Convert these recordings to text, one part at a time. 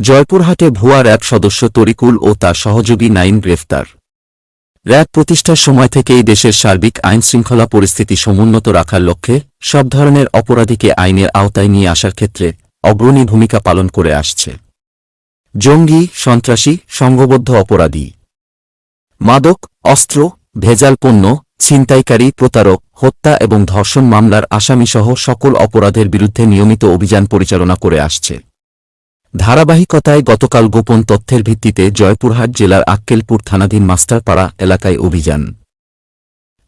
জয়পুরহাটে ভুয়া র্যাব সদস্য তরিকুল ও তার সহযোগী নাইম গ্রেফতার। র্যাব প্রতিষ্ঠার সময় থেকেই দেশের সার্বিক আইনশৃঙ্খলা পরিস্থিতি সমুন্নত রাখার লক্ষ্যে সব ধরনের অপরাধীকে আইনের আওতায় নিয়ে আসার ক্ষেত্রে অগ্রণী ভূমিকা পালন করে আসছে। জঙ্গি, সন্ত্রাসী, সংঘবদ্ধ অপরাধী। মাদক, অস্ত্র, ভেজাল পণ্য, ছিনতাইকারী, প্রতারক, হত্যা এবং ধর্ষণ মামলার আসামিসহ সকল অপরাধের বিরুদ্ধে নিয়মিত অভিযান পরিচালনা করে আসছে। ধারাবাহিকতায় গতকাল গোপন তথ্যের ভিত্তিতে জয়পুরহাট জেলার আক্কেলপুর থানাধীন মাস্টারপাড়া এলাকায় অভিযান।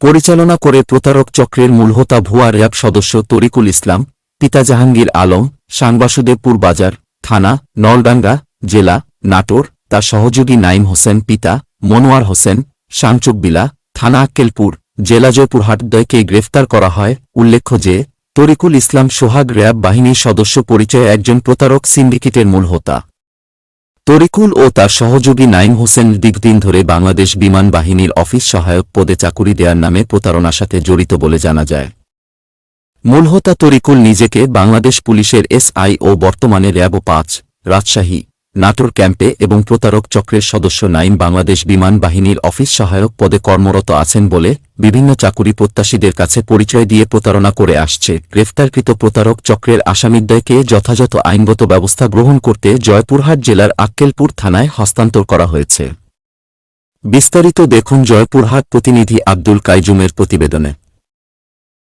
পরিচালনা করে প্রতারক চক্রের মূলহোতা ভুয়া র্যাব সদস্য তরিকুল ইসলাম, পিতা জাহাঙ্গীর আলম, সাংবাসুদেবপুর বাজার, থানা, নলডাঙ্গা, জেলা, নাটোর, তার সহযোগী নাইম হোসেন, পিতা, মনোয়ার হোসেন সাংচুকবিলা থানা আক্কেলপুর, জেলা জয়পুরহাটদয়কে গ্রেফতার করা হয়। উল্লেখ্য যে তরিকুল ইসলাম সোহাগ র্যাব বাহিনীর সদস্য পরিচয় একজন প্রতারক সিন্ডিকেটের মূল হোতা। তরিকুল ও তার সহযোগী নাইম হোসেন দীর্ঘদিন ধরে বাংলাদেশ বিমান বাহিনীর অফিস সহায়ক পদে চাকুরি দেওয়ার নামে প্রতারণার সাথে জড়িত বলে জানা যায়। মূলহোতা তরিকুল নিজেকে বাংলাদেশ পুলিশের এসআই ও বর্তমানে র্যাব পাঁচ, রাজশাহী। নাটোর ক্যাম্পে এবং প্রতারক চক্রের সদস্য নাইম বাংলাদেশ বিমান বাহিনীর অফিস সহায়ক পদে কর্মরত আছেন বলে বিভিন্ন চাকুরি প্রত্যাশীদের কাছে পরিচয় দিয়ে প্রতারণা করে আসছে। গ্রেফতারকৃত প্রতারক চক্রের আসামিদ্বয়কে যথাযথ আইনগত ব্যবস্থা গ্রহণ করতে জয়পুরহাট জেলার আক্কেলপুর থানায় হস্তান্তর করা হয়েছে। বিস্তারিত দেখুন জয়পুরহাট প্রতিনিধি আব্দুল কাইজুমের প্রতিবেদনে।